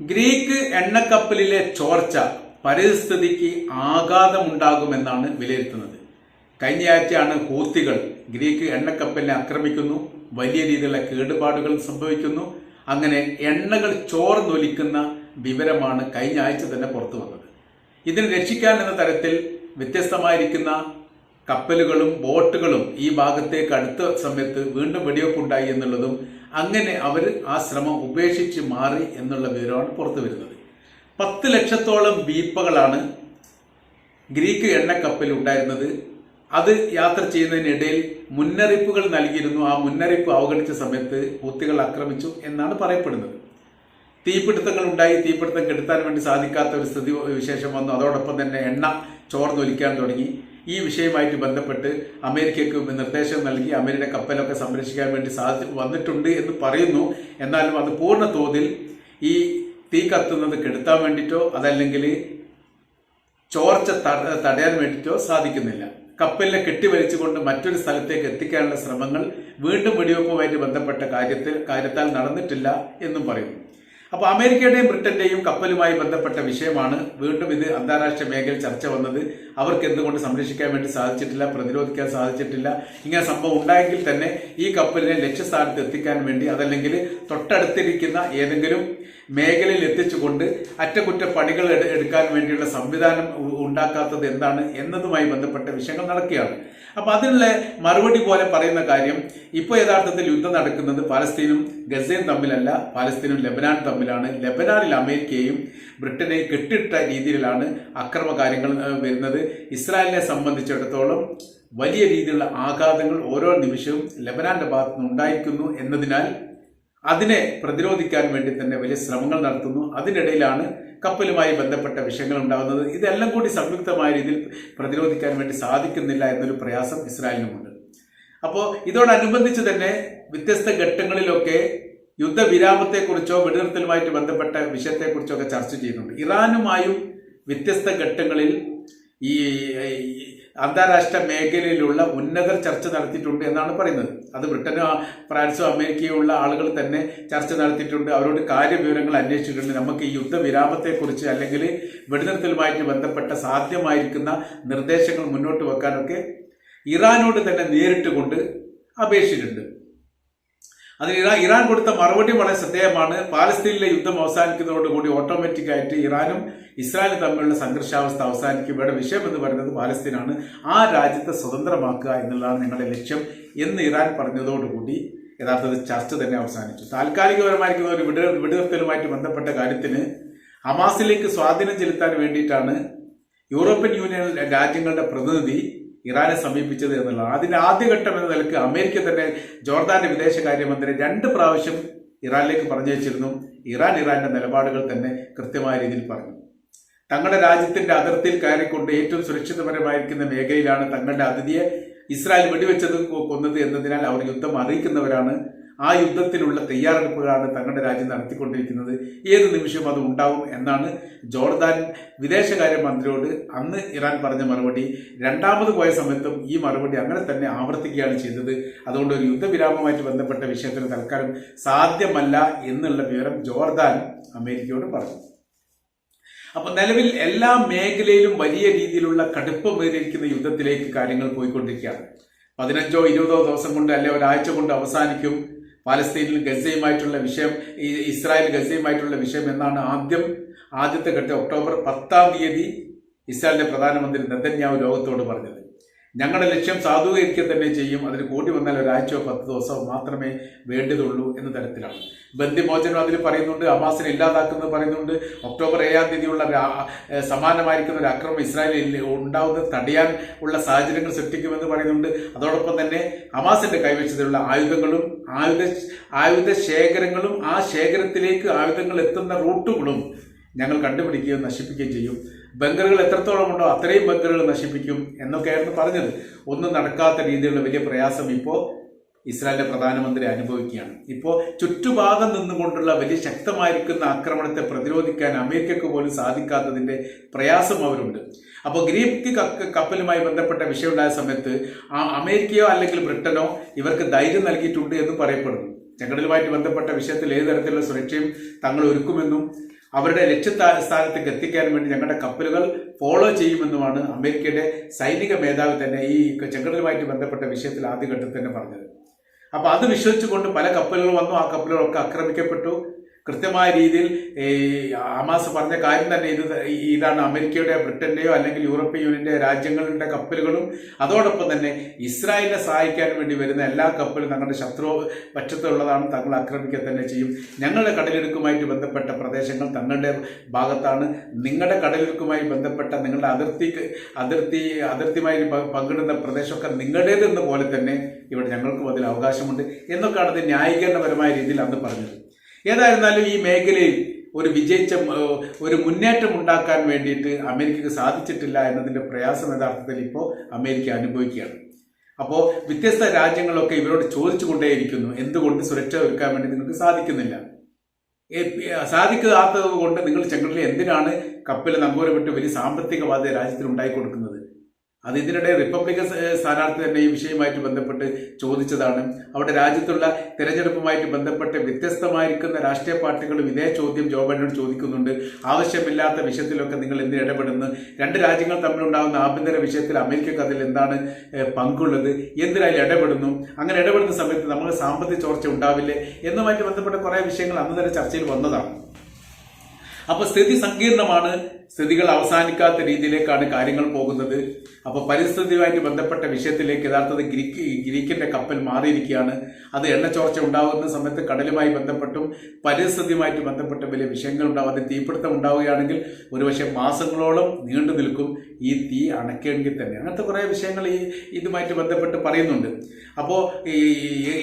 Greek എണ്ണക്കപ്പലിലെ ചോർച്ച പരിസ്ഥിതിക്ക് ആഘാതമുണ്ടാകുമെന്നാണ് വിലയിരുത്തുന്നത്. കഴിഞ്ഞയാഴ്ചയാണ് ഹൂത്തികൾ ഗ്രീക്ക് എണ്ണക്കപ്പലിനെ ആക്രമിക്കുന്നു. വലിയ രീതിയിലുള്ള കേടുപാടുകൾ സംഭവിക്കുന്നു. അങ്ങനെ എണ്ണകൾ ചോർന്നൊലിക്കുന്ന വിവരമാണ് കഴിഞ്ഞ ആഴ്ച തന്നെ പുറത്തു വന്നത്. ഇതിനെ രക്ഷിക്കാൻ എന്ന തരത്തിൽ വ്യത്യസ്തമായിരിക്കുന്ന കപ്പലുകളും ബോട്ടുകളും ഈ ഭാഗത്തേക്ക് അടുത്ത സമയത്ത് വീണ്ടും വെടിവെപ്പുണ്ടായി എന്നുള്ളതും അങ്ങനെ അവർ ആ ശ്രമം ഉപേക്ഷിച്ച് മാറി എന്നുള്ള വിവരമാണ് പുറത്തു വരുന്നത്. പത്ത് ലക്ഷത്തോളം വീപ്പകളാണ് ഗ്രീക്ക് എണ്ണക്കപ്പൽ ഉണ്ടായിരുന്നത്. അത് യാത്ര ചെയ്യുന്നതിനിടയിൽ മുന്നറിയിപ്പുകൾ നൽകിയിരുന്നു. ആ മുന്നറിയിപ്പ് അവഗണിച്ച സമയത്ത് ഹൂത്തികൾ ആക്രമിച്ചു എന്നാണ് പറയപ്പെടുന്നത്. തീപിടുത്തങ്ങൾ ഉണ്ടായി. തീപിടുത്തം കെടുത്താൻ വേണ്ടി സാധിക്കാത്ത ഒരു സ്ഥിതി വിശേഷം വന്നു. അതോടൊപ്പം തന്നെ എണ്ണ ചോർന്നൊലിക്കാൻ തുടങ്ങി. ഈ വിഷയവുമായിട്ട് ബന്ധപ്പെട്ട് അമേരിക്കയ്ക്ക് നിർദ്ദേശം നൽകി അമേരിക്കയുടെ കപ്പലൊക്കെ സംരക്ഷിക്കാൻ വേണ്ടി സാധി വന്നിട്ടുണ്ട് എന്ന് പറയുന്നു. എന്നാലും അത് പൂർണ തോതിൽ ഈ തീ കത്തുന്നത് കെടുത്താൻ വേണ്ടിയിട്ടോ അതല്ലെങ്കിൽ ചോർച്ച തടയാൻ വേണ്ടിയിട്ടോ സാധിക്കുന്നില്ല. കപ്പലിനെ കെട്ടിവലിച്ചുകൊണ്ട് മറ്റൊരു സ്ഥലത്തേക്ക് എത്തിക്കാനുള്ള ശ്രമങ്ങൾ വീണ്ടും വെടിവെപ്പുമായിട്ട് ബന്ധപ്പെട്ട കാര്യത്തിൽ കാര്യത്താൽ നടന്നിട്ടില്ല എന്നും പറയുന്നു. അപ്പോൾ അമേരിക്കയുടെയും ബ്രിട്ടന്റെയും കപ്പലുമായി ബന്ധപ്പെട്ട വിഷയമാണ്. വീണ്ടും ഇത് അന്താരാഷ്ട്ര മേഖലയിൽ ചർച്ച വന്നത്. അവർക്ക് എന്തുകൊണ്ട് സംരക്ഷിക്കാൻ വേണ്ടി സാധിച്ചിട്ടില്ല പ്രതിരോധിക്കാൻ സാധിച്ചിട്ടില്ല ഇങ്ങനെ സംഭവം ഉണ്ടായെങ്കിൽ തന്നെ ഈ കപ്പലിനെ ലക്ഷ്യസ്ഥാനത്ത് എത്തിക്കാൻ വേണ്ടി അതല്ലെങ്കിൽ തൊട്ടടുത്തിരിക്കുന്ന ഏതെങ്കിലും മേഖലയിൽ എത്തിച്ചുകൊണ്ട് അറ്റകുറ്റപ്പണികൾ എടു- എടുക്കാൻ വേണ്ടിയുള്ള സംവിധാനം ഉണ്ടാക്കാത്തത് എന്താണ് എന്നതുമായി ബന്ധപ്പെട്ട വിഷയങ്ങൾ നടക്കുകയാണ്. അപ്പൊ അതിനുള്ള മറുപടി പോലെ പറയുന്ന കാര്യം ഇപ്പോൾ യഥാർത്ഥത്തിൽ യുദ്ധം നടക്കുന്നത് പാലസ്തീനും ഗസയും തമ്മിലല്ല പാലസ്തീനും ലബനാൻ തമ്മിലാണ്. ലബനാനിൽ അമേരിക്കയും ബ്രിട്ടനെ കെട്ടിട്ട രീതിയിലാണ് അക്രമ കാര്യങ്ങൾ വരുന്നത്. ഇസ്രായേലിനെ സംബന്ധിച്ചിടത്തോളം വലിയ രീതിയിലുള്ള ആഘാതങ്ങൾ ഓരോ നിമിഷവും ലബനാന്റെ ഭാഗത്തുനിന്ന് ഉണ്ടായിരിക്കുന്നു എന്നതിനാൽ അതിനെ പ്രതിരോധിക്കാൻ വേണ്ടി തന്നെ വലിയ ശ്രമങ്ങൾ നടത്തുന്നു. അതിനിടയിലാണ് കപ്പലുമായി ബന്ധപ്പെട്ട വിഷയങ്ങൾ ഉണ്ടാകുന്നത്. ഇതെല്ലാം കൂടി സംയുക്തമായ രീതിയിൽ പ്രതിരോധിക്കാൻ വേണ്ടി സാധിക്കുന്നില്ല എന്നൊരു പ്രയാസം ഇസ്രായേലിനുമുണ്ട്. അപ്പോൾ ഇതോടനുബന്ധിച്ച് തന്നെ വ്യത്യസ്ത ഘട്ടങ്ങളിലൊക്കെ യുദ്ധവിരാമത്തെക്കുറിച്ചോ വെടിനിർത്തലുമായിട്ട് ബന്ധപ്പെട്ട വിഷയത്തെക്കുറിച്ചോ ഒക്കെ ചർച്ച ചെയ്യുന്നുണ്ട്. ഇറാനുമായും വ്യത്യസ്ത ഘട്ടങ്ങളിൽ ഈ അന്താരാഷ്ട്ര മേഖലയിലുള്ള ഉന്നതർ ചർച്ച നടത്തിയിട്ടുണ്ട് എന്നാണ് പറയുന്നത്. അത് ബ്രിട്ടനും ഫ്രാൻസും അമേരിക്കയും ഉള്ള ആളുകൾ തന്നെ ചർച്ച നടത്തിയിട്ടുണ്ട്. അവരോട് കാര്യവിവരങ്ങൾ അന്വേഷിച്ചിട്ടുണ്ട്. നമുക്ക് ഈ യുദ്ധവിരാമത്തെക്കുറിച്ച് അല്ലെങ്കിൽ വെടിനിർത്തലുമായിട്ട് ബന്ധപ്പെട്ട സാധ്യമായിരിക്കുന്ന നിർദ്ദേശങ്ങൾ മുന്നോട്ട് വെക്കാനൊക്കെ ഇറാനോട് തന്നെ നേരിട്ട് കൊണ്ട് അപേക്ഷിച്ചിട്ടുണ്ട്. അതിന് ഇറാൻ ഇറാൻ കൊടുത്ത മറുപടി വളരെ ശ്രദ്ധേയമാണ്. പാലസ്തീനിലെ യുദ്ധം അവസാനിക്കുന്നതോടുകൂടി ഓട്ടോമാറ്റിക് ആയിട്ട് ഇറാനും ഇസ്രായേലും തമ്മിലുള്ള സംഘർഷാവസ്ഥ അവസാനിക്കും. ഇവിടെ വിഷയം എന്ന് പറയുന്നത് പാലസ്തീനാണ്. ആ രാജ്യത്തെ സ്വതന്ത്രമാക്കുക എന്നുള്ളതാണ് നിങ്ങളുടെ ലക്ഷ്യം എന്ന് ഇറാൻ പറഞ്ഞതോടുകൂടി യഥാർത്ഥത്തിൽ ചർച്ച തന്നെ അവസാനിച്ചു. താൽക്കാലികപരമായിരിക്കുന്ന ഒരു വിട വെടിനിർത്തലുമായിട്ട് ബന്ധപ്പെട്ട കാര്യത്തിന് ഹമാസിലേക്ക് സ്വാധീനം ചെലുത്താൻ വേണ്ടിയിട്ടാണ് യൂറോപ്യൻ യൂണിയൻ രാജ്യങ്ങളുടെ പ്രതിനിധി ഇറാനെ സമീപിച്ചത് എന്നുള്ളത് അതിന്റെ ആദ്യഘട്ടം എന്ന നിലയ്ക്ക് അമേരിക്ക തന്നെ ജോർദാന്റെ വിദേശകാര്യമന്ത്രി രണ്ട് പ്രാവശ്യം ഇറാനിലേക്ക് പറഞ്ഞു വെച്ചിരുന്നു. ഇറാൻ ഇറാന്റെ നിലപാടുകൾ തന്നെ കൃത്യമായ രീതിയിൽ പറഞ്ഞു. തങ്ങളുടെ രാജ്യത്തിന്റെ അതിർത്തിയിൽ കയറിക്കൊണ്ട് ഏറ്റവും സുരക്ഷിതപരമായിരിക്കുന്ന മേഖലയിലാണ് തങ്ങളുടെ അതിഥിയെ ഇസ്രായേൽ വെടിവെച്ചത് കൊന്നത് എന്നതിനാൽ അവർ യുദ്ധം അറിയിക്കുന്നവരാണ്. ആ യുദ്ധത്തിനുള്ള തയ്യാറെടുപ്പുകളാണ് തങ്ങളുടെ രാജ്യം നടത്തിക്കൊണ്ടിരിക്കുന്നത്. ഏത് നിമിഷവും അത് ഉണ്ടാവും എന്നാണ് ജോർദാൻ വിദേശകാര്യ മന്ത്രിയോട് അന്ന് ഇറാൻ പറഞ്ഞ മറുപടി. രണ്ടാമത് പോയ സമയത്തും ഈ മറുപടി അങ്ങനെ തന്നെ ആവർത്തിക്കുകയാണ് ചെയ്തത്. അതുകൊണ്ട് ഒരു യുദ്ധവിരാമവുമായിട്ട് ബന്ധപ്പെട്ട വിഷയത്തിന് തൽക്കാലം സാധ്യമല്ല എന്നുള്ള വിവരം ജോർദാൻ അമേരിക്കയോട് പറഞ്ഞു. അപ്പൊ നിലവിൽ എല്ലാ മേഖലയിലും വലിയ രീതിയിലുള്ള കടുപ്പമേറിയിരിക്കുന്ന യുദ്ധത്തിലേക്ക് കാര്യങ്ങൾ പോയിക്കൊണ്ടിരിക്കുകയാണ്. പതിനഞ്ചോ ഇരുപതോ ദിവസം കൊണ്ട് അല്ലെ ഒരാഴ്ച കൊണ്ട് അവസാനിക്കും. പാലസ്തീനിൽ ഗസയുമായിട്ടുള്ള വിഷയം ഇസ്രായേൽ ഗസയുമായിട്ടുള്ള വിഷയം എന്നാണ് ആദ്യം ആദ്യത്തെ ഘട്ടം ഒക്ടോബർ പത്താം തീയതി ഇസ്രായേലിന്റെ പ്രധാനമന്ത്രി നെതന്യാവ് ലോകത്തോട് പറഞ്ഞത്. ഞങ്ങളുടെ ലക്ഷ്യം സാധൂകരിക്കുക തന്നെ ചെയ്യും. അതിന് കൂടി വന്നാൽ ഒരാഴ്ചയോ പത്ത് ദിവസമോ മാത്രമേ വേണ്ടതുള്ളൂ എന്ന തരത്തിലാണ്. ബന്ധിമോചനം അതിൽ പറയുന്നുണ്ട് ഹമാസിനെ ഇല്ലാതാക്കുന്നത് പറയുന്നുണ്ട്. ഒക്ടോബർ ഏഴാം തീയതിയുള്ള സമാനമായിരിക്കുന്ന ഒരു അക്രമം ഇസ്രായേലിൽ ഉണ്ടാവുന്നത് തടയാൻ ഉള്ള സാഹചര്യങ്ങൾ സൃഷ്ടിക്കുമെന്ന് പറയുന്നുണ്ട്. അതോടൊപ്പം തന്നെ ഹമാസിന്റെ കൈവശത്തിലുള്ള ആയുധങ്ങളും ആയുധ ആയുധ ശേഖരങ്ങളും ആ ശേഖരത്തിലേക്ക് ആയുധങ്ങൾ എത്തുന്ന റൂട്ടുകളും ഞങ്ങൾ കണ്ടുപിടിക്കുകയും നശിപ്പിക്കുകയും ചെയ്യും. ബങ്കറുകൾ എത്രത്തോളം ഉണ്ടോ അത്രയും ബങ്കറുകൾ നശിപ്പിക്കും എന്നൊക്കെയായിരുന്നു പറഞ്ഞത്. ഒന്നും നടക്കാത്ത രീതിയിലുള്ള വലിയ പ്രയാസം ഇപ്പോൾ ഇസ്രായേലിന്റെ പ്രധാനമന്ത്രി അനുഭവിക്കുകയാണ്. ഇപ്പോൾ ചുറ്റുഭാഗം നിന്നുകൊണ്ടുള്ള വലിയ ശക്തമായിരിക്കുന്ന ആക്രമണത്തെ പ്രതിരോധിക്കാൻ അമേരിക്കക്ക് പോലും സാധിക്കാത്തതിന്റെ പ്രയാസം അവരുണ്ട്. അപ്പോൾ ഗ്രീക്ക് കപ്പലുമായി ബന്ധപ്പെട്ട വിഷയമുണ്ടായ സമയത്ത് ആ അമേരിക്കയോ അല്ലെങ്കിൽ ബ്രിട്ടനോ ഇവർക്ക് ധൈര്യം നൽകിയിട്ടുണ്ട് എന്ന് പറയപ്പെടുന്നു. ചെങ്കടലുമായിട്ട് ബന്ധപ്പെട്ട വിഷയത്തിൽ ഏത് തരത്തിലുള്ള സുരക്ഷയും തങ്ങൾ ഒരുക്കുമെന്നും അവരുടെ ലക്ഷ്യസ്ഥാനത്തേക്ക് എത്തിക്കാൻ വേണ്ടി ഞങ്ങളുടെ കപ്പലുകൾ ഫോളോ ചെയ്യുമെന്നുമാണ് അമേരിക്കയുടെ സൈനിക മേധാവി തന്നെ ഈ ചെങ്കടലുമായിട്ട് ബന്ധപ്പെട്ട വിഷയത്തിൽ ആദ്യഘട്ടത്തിൽ തന്നെ പറഞ്ഞത്. അപ്പൊ അത് വിശ്വസിച്ചുകൊണ്ട് പല കപ്പലുകൾ വന്നു. ആ കപ്പലുകളൊക്കെ ആക്രമിക്കപ്പെട്ടു. കൃത്യമായ രീതിയിൽ ഹമാസ് പറഞ്ഞ കാര്യം തന്നെ ഇത് ഇതാണ് അമേരിക്കയുടെ ബ്രിട്ടന്റെയോ അല്ലെങ്കിൽ യൂറോപ്യൻ യൂണിയന്റെ രാജ്യങ്ങളുടെ കപ്പലുകളും. അതോടൊപ്പം തന്നെ ഇസ്രായേലിനെ സഹായിക്കാൻ വേണ്ടി വരുന്ന എല്ലാ കപ്പലും തങ്ങളുടെ ശത്രു പക്ഷത്തുള്ളതാണ് തങ്ങൾ ആക്രമിക്കുക തന്നെ ചെയ്യും. ഞങ്ങളുടെ കടലിടുക്കുമായിട്ട് ബന്ധപ്പെട്ട പ്രദേശങ്ങൾ തങ്ങളുടെ ഭാഗത്താണ്. നിങ്ങളുടെ കടലിടുക്കുമായി ബന്ധപ്പെട്ട നിങ്ങളുടെ അതിർത്തി അതിർത്തി അതിർത്തിയുമായി പങ്കിടുന്ന പ്രദേശമൊക്കെ നിങ്ങളുടേതെന്ന പോലെ തന്നെ ഇവിടെ ഞങ്ങൾക്കും അതിൽ അവകാശമുണ്ട് എന്നൊക്കെയാണ് അത് ന്യായീകരണപരമായ രീതിയിൽ അന്ന് പറഞ്ഞത്. ഏതായിരുന്നാലും ഈ മേഖലയിൽ ഒരു വിജയിച്ച ഒരു മുന്നേറ്റം ഉണ്ടാക്കാൻ വേണ്ടിയിട്ട് അമേരിക്കക്ക് സാധിച്ചിട്ടില്ല എന്നതിന്റെ പ്രയാസം യഥാർത്ഥത്തിൽ ഇപ്പോൾ അമേരിക്ക അനുഭവിക്കുകയാണ്. അപ്പോൾ വ്യത്യസ്ത രാജ്യങ്ങളൊക്കെ ഇവരോട് ചോദിച്ചുകൊണ്ടേയിരിക്കുന്നു എന്തുകൊണ്ട് സുരക്ഷ ഒരുക്കാൻ വേണ്ടി നിങ്ങൾക്ക് സാധിക്കുന്നില്ല? സാധിക്കാത്തത് കൊണ്ട് നിങ്ങൾ ചെങ്കടലിൽ എന്തിനാണ് കപ്പൽ നങ്കൂരം വിട്ട് വലിയ സാമ്പത്തിക ബാധ്യത രാജ്യത്തിന് ഉണ്ടായി അത് ഇതിനിടെ റിപ്പബ്ലിക്കൻ സ്ഥാനാർത്ഥി തന്നെ ഈ വിഷയമായിട്ട് ബന്ധപ്പെട്ട് ചോദിച്ചതാണ്. അവിടെ രാജ്യത്തുള്ള തെരഞ്ഞെടുപ്പുമായിട്ട് ബന്ധപ്പെട്ട് വ്യത്യസ്തമായിരിക്കുന്ന രാഷ്ട്രീയ പാർട്ടികളും ഇതേ ചോദ്യം ജോ ബൈഡനോട് ചോദിക്കുന്നുണ്ട്. ആവശ്യമില്ലാത്ത വിഷയത്തിലൊക്കെ നിങ്ങൾ എന്തിന് ഇടപെടുന്നു? രണ്ട് രാജ്യങ്ങൾ തമ്മിലുണ്ടാകുന്ന ആഭ്യന്തര വിഷയത്തിൽ അമേരിക്കക്ക് അതിൽ എന്താണ് പങ്കുള്ളത്? എന്തിനായി ഇടപെടുന്നു? അങ്ങനെ ഇടപെടുന്ന സമയത്ത് നമ്മൾ സാമ്പത്തിക ചോർച്ച ഉണ്ടാവില്ലേ? എന്നുമായിട്ട് ബന്ധപ്പെട്ട കുറേ വിഷയങ്ങൾ അന്ന് തന്നെ ചർച്ചയിൽ വന്നതാണ്. അപ്പൊ സ്ഥിതി സങ്കീർണമാണ്. സ്ഥിതികൾ അവസാനിക്കാത്ത രീതിയിലേക്കാണ് കാര്യങ്ങൾ പോകുന്നത്. അപ്പൊ പരിസ്ഥിതിയുമായിട്ട് ബന്ധപ്പെട്ട വിഷയത്തിലേക്ക് യഥാർത്ഥത്തിൽ ഗ്രീക്ക് ഗ്രീക്കിന്റെ കപ്പൽ മാറിയിരിക്കുകയാണ്. അത് എണ്ണ ചോർച്ച ഉണ്ടാകുന്ന സമയത്ത് കടലുമായി ബന്ധപ്പെട്ടും പരിസ്ഥിതിയുമായിട്ട് ബന്ധപ്പെട്ട വലിയ വിഷയങ്ങൾ ഉണ്ടാവും. അത് തീപിടുത്തം ഉണ്ടാവുകയാണെങ്കിൽ ഒരുപക്ഷെ മാസങ്ങളോളം നീണ്ടു നിൽക്കും. ഈ തീ അണയ്ക്കെങ്കിൽ തന്നെ. അങ്ങനത്തെ കുറേ വിഷയങ്ങൾ ഈ ഇതുമായിട്ട് ബന്ധപ്പെട്ട് പറയുന്നുണ്ട്. അപ്പോൾ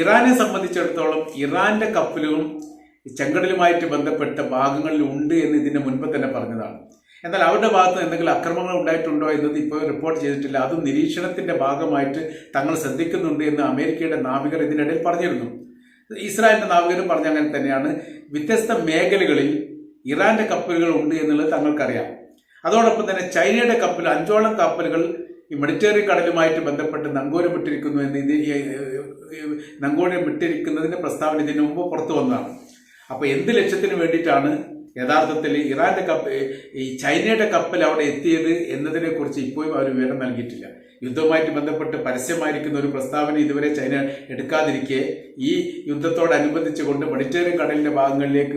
ഇറാനെ സംബന്ധിച്ചിടത്തോളം ഇറാന്റെ കപ്പലുകളും ചെങ്കടലുമായിട്ട് ബന്ധപ്പെട്ട ഭാഗങ്ങളിൽ ഉണ്ട് എന്ന് ഇതിന് മുൻപ് തന്നെ പറഞ്ഞതാണ്. എന്നാൽ അവരുടെ ഭാഗത്ത് എന്തെങ്കിലും അക്രമങ്ങൾ ഉണ്ടായിട്ടുണ്ടോ എന്നത് ഇപ്പോൾ റിപ്പോർട്ട് ചെയ്തിട്ടില്ല. അതും നിരീക്ഷണത്തിന്റെ ഭാഗമായിട്ട് തങ്ങൾ ശ്രദ്ധിക്കുന്നുണ്ട് എന്ന് അമേരിക്കയുടെ നാവികർ ഇതിനിടയിൽ പറഞ്ഞിരുന്നു. ഇസ്രായേലിന്റെ നാവികരും പറഞ്ഞ അങ്ങനെ തന്നെയാണ്. വ്യത്യസ്ത മേഖലകളിൽ ഇറാന്റെ കപ്പലുകൾ ഉണ്ട് എന്നുള്ളത് തങ്ങൾക്കറിയാം. അതോടൊപ്പം തന്നെ ചൈനയുടെ കപ്പൽ അഞ്ചോളം കപ്പലുകൾ ഈ മെഡിറ്ററി കടലുമായിട്ട് ബന്ധപ്പെട്ട് നങ്കൂരം വിട്ടിരിക്കുന്നു എന്ന് ഇത് ഈ, ഈ, നങ്കൂരം വിട്ടിരിക്കുന്നതിന്റെ പ്രസ്താവന ഇതിനു മുമ്പ് പുറത്തു വന്നതാണ്. അപ്പൊ എന്ത് ലക്ഷ്യത്തിന് വേണ്ടിയിട്ടാണ് യഥാർത്ഥത്തിൽ ഇറാന്റെ കപ്പ് ഈ ചൈനയുടെ കപ്പൽ അവിടെ എത്തിയത് എന്നതിനെ കുറിച്ച് ഇപ്പോഴും അവർ വിവരം നൽകിയിട്ടില്ല. യുദ്ധവുമായിട്ട് ബന്ധപ്പെട്ട് പരസ്യമായിരിക്കുന്ന ഒരു പ്രസ്താവന ഇതുവരെ ചൈന എടുക്കാതിരിക്കെ ഈ യുദ്ധത്തോടനുബന്ധിച്ചുകൊണ്ട് മെഡിറ്ററേനിയൻ കടലിന്റെ ഭാഗങ്ങളിലേക്ക്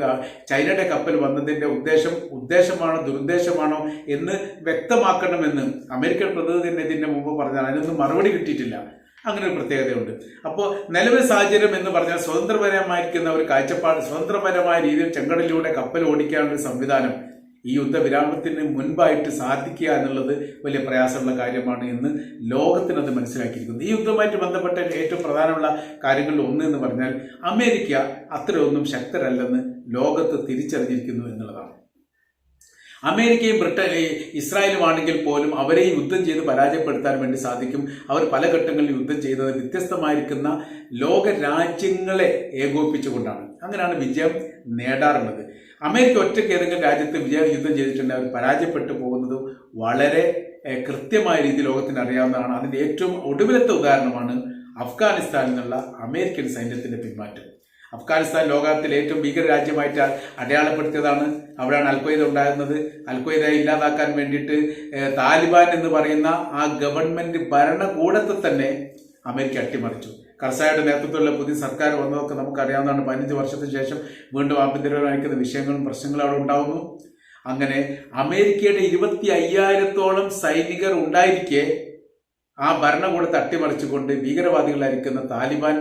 ചൈനയുടെ കപ്പൽ വന്നതിന്റെ ഉദ്ദേശം ഉദ്ദേശമാണോ ദുരുദ്ദേശമാണോ എന്ന് വ്യക്തമാക്കണമെന്ന് അമേരിക്കൻ പ്രതിനിധി തന്നെ ഇതിന്റെ മുമ്പ് പറഞ്ഞാൽ അതിനൊന്നും മറുപടി കിട്ടിയിട്ടില്ല. അങ്ങനെ ഒരു പ്രത്യേകതയുണ്ട്. അപ്പോൾ നിലവിൽ സാഹചര്യം എന്ന് പറഞ്ഞാൽ സ്വതന്ത്രപരമായിരിക്കുന്ന ഒരു കാഴ്ചപ്പാട് സ്വതന്ത്രപരമായ രീതിയിൽ ചെങ്കടലിലൂടെ കപ്പൽ ഓടിക്കാനുള്ള ഒരു സംവിധാനം ഈ യുദ്ധവിരാമത്തിന് മുൻപായിട്ട് സാധിക്കുക എന്നുള്ളത് വലിയ പ്രയാസമുള്ള കാര്യമാണ് എന്ന് ലോകത്തിനത് മനസ്സിലാക്കിയിരിക്കുന്നത് ഈ യുദ്ധവുമായിട്ട് ബന്ധപ്പെട്ട ഏറ്റവും പ്രധാനമുള്ള കാര്യങ്ങളിൽ ഒന്ന് എന്ന് പറഞ്ഞാൽ അമേരിക്ക അത്രയൊന്നും ശക്തരല്ലെന്ന് ലോകത്ത് തിരിച്ചറിഞ്ഞിരിക്കുന്നു എന്നുള്ളതാണ്. അമേരിക്കയും ബ്രിട്ടൻ ഇസ്രായേലുമാണെങ്കിൽ പോലും അവരെ യുദ്ധം ചെയ്ത് പരാജയപ്പെടുത്താൻ വേണ്ടി സാധിക്കും. അവർ പല ഘട്ടങ്ങളിൽ യുദ്ധം ചെയ്തത് വ്യത്യസ്തമായിരിക്കുന്ന ലോക രാജ്യങ്ങളെ ഏകോപിപ്പിച്ചുകൊണ്ടാണ്. അങ്ങനെയാണ് വിജയം നേടാറുള്ളത്. അമേരിക്ക ഒറ്റയ്ക്ക് ഏതെങ്കിലും രാജ്യത്ത് വിജയ യുദ്ധം ചെയ്തിട്ടുണ്ടെങ്കിൽ അവർ പരാജയപ്പെട്ടു പോകുന്നത് വളരെ കൃത്യമായ രീതിയിൽ ലോകത്തിന് അറിയാവുന്നതാണ്. അതിന്റെ ഏറ്റവും ഒടുവിലത്തെ ഉദാഹരണമാണ് അഫ്ഗാനിസ്ഥാനിൽ നിന്നുള്ള അമേരിക്കൻ സൈന്യത്തിന്റെ പിന്മാറ്റം. അഫ്ഗാനിസ്ഥാൻ ലോകത്തിലെ ഏറ്റവും ഭീകര രാജ്യമായിട്ട് അടയാളപ്പെടുത്തിയതാണ്. അവിടെയാണ് അൽഖ്വയ്ദ ഉണ്ടായിരുന്നത്. അൽഖ്വയ്ദയെ ഇല്ലാതാക്കാൻ വേണ്ടിയിട്ട് താലിബാൻ എന്ന് പറയുന്ന ആ ഗവൺമെന്റ് ഭരണകൂടത്തെ തന്നെ അമേരിക്ക അട്ടിമറിച്ചു. കർസായുടെ നേതൃത്വത്തിലുള്ള പുതിയ സർക്കാർ വന്നതൊക്കെ നമുക്കറിയാവുന്നതാണ്. പതിനഞ്ച് വർഷത്തിന് ശേഷം വീണ്ടും ആഭ്യന്തരമായിരിക്കുന്ന വിഷയങ്ങളും പ്രശ്നങ്ങളും അവിടെ ഉണ്ടാകുന്നു അങ്ങനെ അമേരിക്കയുടെ ഇരുപത്തി അയ്യായിരത്തോളം സൈനികർ ഉണ്ടായിരിക്കെ ആ ഭരണകൂടത്തെ അട്ടിമറിച്ചുകൊണ്ട് ഭീകരവാദികളായിരിക്കുന്ന താലിബാൻ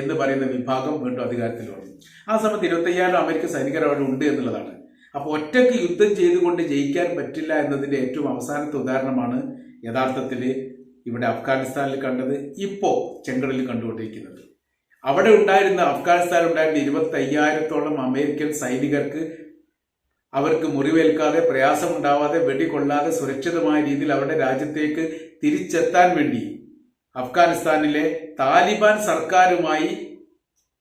എന്ന് പറയുന്ന വിഭാഗം വീണ്ടും അധികാരത്തിൽ വന്നു ആ സമയത്ത് ഇരുപത്തയ്യായിരം അമേരിക്കൻ സൈനികർ അവിടെ ഉണ്ട് എന്നുള്ളതാണ്. അപ്പോൾ ഒറ്റയ്ക്ക് യുദ്ധം ചെയ്തുകൊണ്ട് ജയിക്കാൻ പറ്റില്ല എന്നതിന്റെ ഏറ്റവും അവസാനത്തെ ഉദാഹരണമാണ് യഥാർത്ഥത്തിൽ ഇവിടെ അഫ്ഗാനിസ്ഥാനിൽ കണ്ടത് ഇപ്പോ ചെങ്കടലിൽ കണ്ടുകൊണ്ടിരിക്കുന്നത്. അവിടെ ഉണ്ടായിരുന്ന അഫ്ഗാനിസ്ഥാനിൽ ഉണ്ടായിരുന്ന ഇരുപത്തി അയ്യായിരത്തോളം അമേരിക്കൻ സൈനികർക്ക് അവർക്ക് മുറിവേൽക്കാതെ പ്രയാസമുണ്ടാവാതെ വെടികൊള്ളാതെ സുരക്ഷിതമായ രീതിയിൽ അവരുടെ രാജ്യത്തേക്ക് തിരിച്ചെത്താൻ വേണ്ടി അഫ്ഗാനിസ്ഥാനിലെ താലിബാൻ സർക്കാരുമായി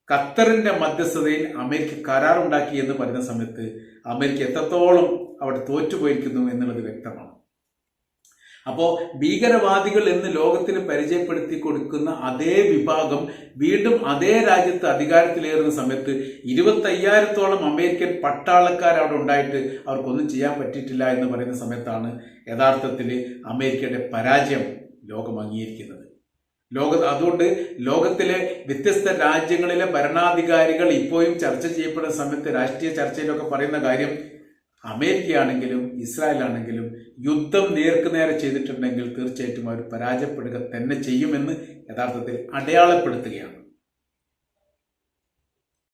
ഖത്തറിന്റെ മധ്യസ്ഥതയിൽ അമേരിക്ക കരാറുണ്ടാക്കി എന്ന് പറയുന്ന സമയത്ത് അമേരിക്ക എത്രത്തോളം അവിടെ തോറ്റുപോയിരിക്കുന്നു എന്നുള്ളത് വ്യക്തമാണ്. അപ്പോൾ ഭീകരവാദികൾ എന്ന് ലോകത്തിന് പരിചയപ്പെടുത്തി കൊടുക്കുന്ന അതേ വിഭാഗം വീണ്ടും അതേ രാജ്യത്ത് അധികാരത്തിലേറുന്ന സമയത്ത് ഇരുപത്തയ്യായിരത്തോളം അമേരിക്കൻ പട്ടാളക്കാർ അവിടെ ഉണ്ടായിട്ട് അവർക്കൊന്നും ചെയ്യാൻ പറ്റിയിട്ടില്ല എന്ന് പറയുന്ന സമയത്താണ് യഥാർത്ഥത്തിൽ അമേരിക്കയുടെ പരാജയം ലോകം അംഗീകരിക്കുന്നത് ലോക അതുകൊണ്ട് ലോകത്തിലെ വ്യത്യസ്ത രാജ്യങ്ങളിലെ ഭരണാധികാരികൾ ഇപ്പോഴും ചർച്ച ചെയ്യപ്പെടുന്ന സമയത്ത് രാഷ്ട്രീയ ചർച്ചയിലൊക്കെ പറയുന്ന കാര്യം അമേരിക്കയാണെങ്കിലും ഇസ്രായേൽ ആണെങ്കിലും യുദ്ധം നേർക്കുനേരെ ചെയ്തിട്ടുണ്ടെങ്കിൽ തീർച്ചയായിട്ടും അവർ പരാജയപ്പെടുക തന്നെ ചെയ്യുമെന്ന് യഥാർത്ഥത്തിൽ അടയാളപ്പെടുത്തുകയാണ്.